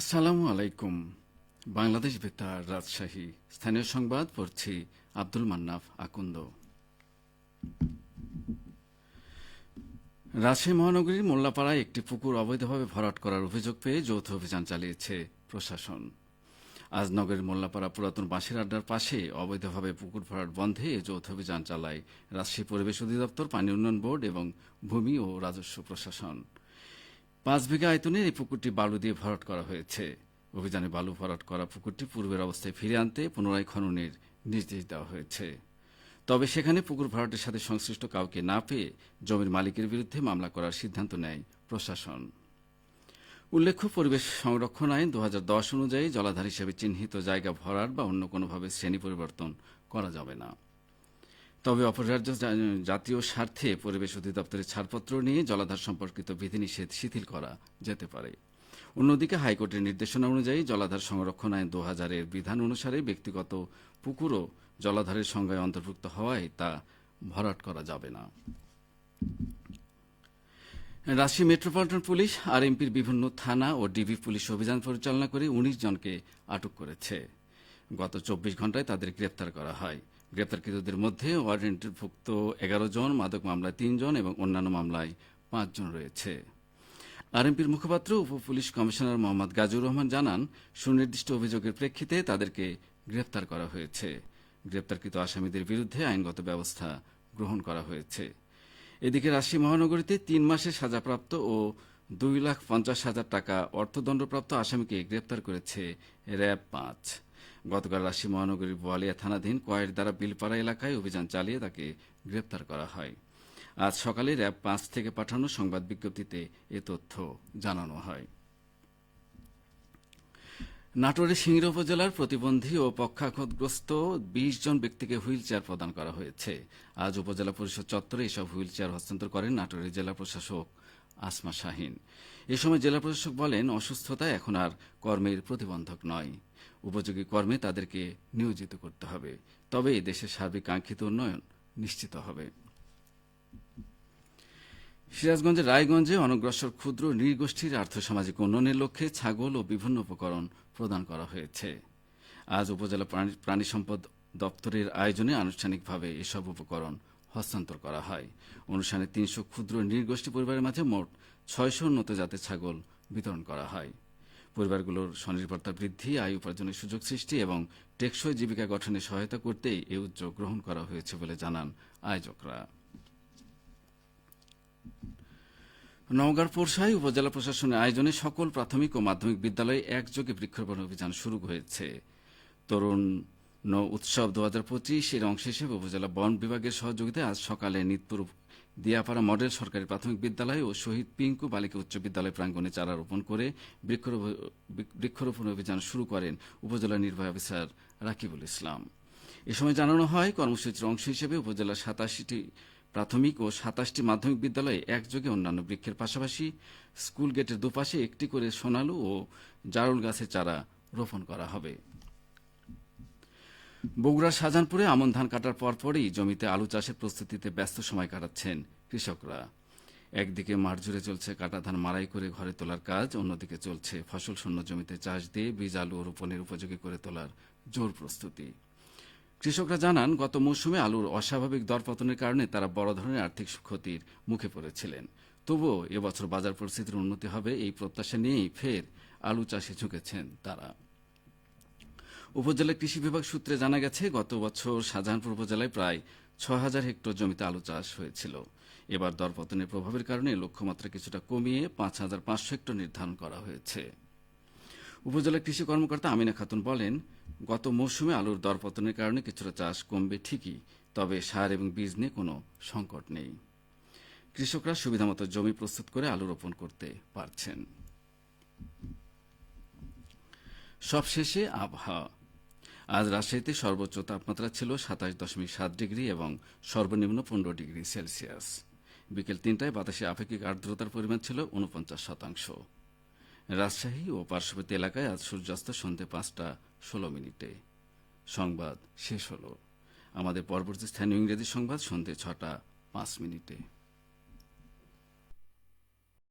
আসসালামু আলাইকুম। বাংলাদেশ বেতার রাজশাহী। স্থানীয় সংবাদ পড়ছি আব্দুল মান্নাফ আকুন্দ। রাজশাহী মহানগরীর মোল্লাপাড়ায় একটি পুকুর অবৈধভাবে ভরাট করার অভিযোগ পেয়ে যৌথ অভিযান চালিয়েছে প্রশাসন। আজ নগরের মোল্লাপাড়া পুরাতন বাঁশের আড্ডার পাশে অবৈধভাবে পুকুর ভরাট বন্ধে যৌথ অভিযান চালায় রাজশাহী পরিবেশ অধিদপ্তর, পানি উন্নয়ন বোর্ড এবং ভূমি ও রাজস্ব প্রশাসন। পাঁচ বিঘা আয়তনের এই পুকুরটি বালু দিয়ে ভরাট করা হয়েছে। অভিযানে বালু ভরাট করা পুকুরটি পূর্বের অবস্থায় ফিরে আনতে পুনরায় খননের নির্দেশ দেওয়া হয়েছে। তবে সেখানে পুকুর ভরাটের সাথে সংশ্লিষ্ট কাউকে না পেয়ে জমির মালিকের বিরুদ্ধে মামলা করার সিদ্ধান্ত নেয় প্রশাসন। উল্লেখ্য, পরিবেশ সংরক্ষণ আইন দু হাজার দশ অনুযায়ী জলাধার হিসেবে চিহ্নিত জায়গা ভরাট বা অন্য কোনোভাবে শ্রেণি পরিবর্তন করা যাবে না। তবে অপরাজ্য জাতীয় স্বার্থে পরিবেশ অধিদপ্তরের ছাড়পত্র নিয়ে জলাধার সম্পর্কিত বিধিনিষেধ শিথিল করা যেতে পারে। অন্যদিকে হাইকোর্টের নির্দেশনা অনুযায়ী জলাধার সংরক্ষণ আইন দু হাজারের বিধান অনুসারে ব্যক্তিগত পুকুরও জলাধারের সংজ্ঞায় অন্তর্ভুক্ত হওয়ায় তা ভরাট করা যাবে না। রাজশাহী মেট্রোপলিটন পুলিশ আর এমপির বিভিন্ন থানা ও ডিবি পুলিশ অভিযান পরিচালনা করে উনিশ জনকে আটক করেছে। গত চব্বিশ ঘন্টায় তাদের গ্রেপ্তার করা হয়। গ্রেপ্তারকৃতদের মধ্যে ওয়ারেন্টভুক্ত এগারো জন, মাদক মামলায় তিনজন এবং অন্যান্য মামলায় পাঁচজন রয়েছে। আরএমপির মুখপাত্র উপ পুলিশ কমিশনার মোহাম্মদ গাজুর রহমান জানান, সুনির্দিষ্ট অভিযোগের প্রেক্ষিতে তাদেরকে গ্রেপ্তার করা হয়েছে। গ্রেপ্তারকৃত আসামিদের বিরুদ্ধে আইনগত ব্যবস্থা গ্রহণ করা হয়েছে। এদিকে রাজশাহী মহানগরীতে তিন মাসের সাজাপ্রাপ্ত ও দুই লাখ পঞ্চাশ হাজার টাকা অর্থদণ্ডপ্রাপ্ত আসামিকে গ্রেপ্তার করেছে র্যাব পাঁচ। গতকাল রাশি মহানগরীর বোয়ালিয়া থানাধীন কয়ের দ্বারা বিলপাড়া এলাকায় অভিযান চালিয়ে তাকে গ্রেপ্তার করা হয়। আজ সকালে র্যাব পাঁচ থেকে পাঠানো সংবাদ বিজ্ঞপ্তিতে এ তথ্য জানানো হয়। নাটোরের সিংড়া উপজেলার প্রতিবন্ধী ও পক্ষাঘাতগ্রস্ত বিশ জন ব্যক্তিকে হুইল চেয়ার প্রদান করা হয়েছে। আজ উপজেলা পরিষদ চত্বরে এসব হুইল চেয়ার হস্তান্তর করেন নাটোরের জেলা প্রশাসক আসমা শাহিন। এ সময় জেলা প্রশাসক বলেন, অসুস্থতা এখন আর কর্মের প্রতিবন্ধক নয়। উপযোগী কর্মে তাদেরকে নিয়োজিত করতে হবে। তবে দেশের সার্বিক কাঙ্ক্ষিত উন্নয়ন নিশ্চিত হবে। সিরাজগঞ্জের রায়গঞ্জে অনগ্রসর ক্ষুদ্র নৃগোষ্ঠীর আর্থসামাজিক উন্নয়নের লক্ষ্যে ছাগল ও বিভিন্ন উপকরণ প্রদান করা হয়েছে। আজ উপজেলা প্রাণী- সম্পদ দপ্তরের আয়োজনে আনুষ্ঠানিকভাবে এসব উপকরণ হস্তান্তর করা হয়। অনুষ্ঠানে তিনশো ক্ষুদ্র নৃগোষ্ঠী পরিবারের মাঝে মোট ছয়শো উন্নত জাতের ছাগল বিতরণ করা হয়। পরিবারগুলোর স্বনির্ভরতা বৃদ্ধি, আয় উপার্জনের সুযোগ সৃষ্টি এবং টেকসই জীবিকা গঠনে সহায়তা করতেই এই উদ্যোগ গ্রহণ করা হয়েছে বলে জানান আয়োজকরা। নওগাঁর পোরশাই উপজেলা প্রশাসনের আয়োজনে সকল প্রাথমিক ও মাধ্যমিক বিদ্যালয়ে একযোগে বৃক্ষরোপণ অভিযান শুরু হয়েছে। তরুণ ন উৎসব দু হাজার পঁচিশ এর অংশ হিসেবে উপজেলা বন বিভাগের সহযোগিতায় আজ সকালে নিতপুর দিয়াপাড়া মডেল সরকারি প্রাথমিক বিদ্যালয় ও শহীদ পিঙ্কু বালিকা উচ্চ বিদ্যালয় প্রাঙ্গণে চারা রোপণ করে বৃক্ষরোপ- বৃক্ষরোপণ অভিযান শুরু করেন উপজেলা নির্বাহী অফিসার রাকিবুল ইসলাম। এ সময় জানানো হয় কর্মসূচির অংশ হিসেবে উপজেলার সাতাশিটি প্রাথমিক ও সাতাশটি মাধ্যমিক বিদ্যালয়ে একযোগে অন্যান্য বৃক্ষের পাশাপাশি স্কুল গেটের দুপাশে একটি করে সোনালু ও জারুল গাছের চারা রোপণ করা হবে। বগুড়ার শাহজাহানপুরে আমন ধান কাটার পরপরই জমিতে আলু চাষের প্রস্তুতিতে ব্যস্ত সময় কাটাচ্ছেন কৃষকরা। একদিকে মাঠ জুড়ে চলছে কাটা ধান মাড়াই করে ঘরে তোলার কাজ, অন্যদিকে চলছে ফসল শূন্য জমিতে চাষ দিয়ে বীজ, আলু রোপণের উপযোগী করে তোলার জোর প্রস্তুতি। কৃষকরা জানান, গত মৌসুমে আলুর অস্বাভাবিক দরপতনের কারণে তারা বড় ধরনের আর্থিক ক্ষতির মুখে পড়েছিলেন। তবুও এবছর বাজার পরিস্থিতির উন্নতি হবে এই প্রত্যাশা নিয়েই ফের আলু চাষে ঝুঁকেছেন তারা। উপজেলা কৃষি বিভাগ সূত্রে জানা গেছে, গত বছর শাহজাহানপুর উপজেলায় প্রায় ছয় হাজার হেক্টর জমিতে আলু চাষ হয়েছিল। এবার দরপতনের প্রভাবের কারণে লক্ষ্যমাত্রা কিছুটা কমিয়ে পাঁচ হাজার পাঁচশো হেক্টর নির্ধারণ করা হয়েছে। উপজেলা কৃষি কর্মকর্তা আমিনা খাতুন বলেন গত মৌসুমে আলুর দরপতনের কারণে কিছুটা চাষ কমবে ঠিকই, তবে সার এবং বীজ নিয়ে কোনো সংকট নেই। কৃষকরা সুবিধামতো জমি প্রস্তুত করে আলু রোপণ করতে পারছেন। সবশেষে আবহাওয়া। আজ রাজশাহীতে সর্বোচ্চ তাপমাত্রা ছিল সাতাশ দশমিক সাত ডিগ্রি এবং সর্বনিম্ন পনেরো ডিগ্রি সেলসিয়াস। বিকেল তিনটায় বাতাসে আপেক্ষিক আর্দ্রতার পরিমাণ ছিল উনপঞ্চাশ শতাংশ। রাজশাহী ও পার্শ্ববর্তী এলাকায় আজ সূর্যাস্ত সন্ধে পাঁচটা ষোলো মিনিটে। সংবাদ শেষ হলো। আমাদের পরবর্তী স্থানীয় ইংরেজি সংবাদ সন্ধ্যে ছটা পাঁচ মিনিটে।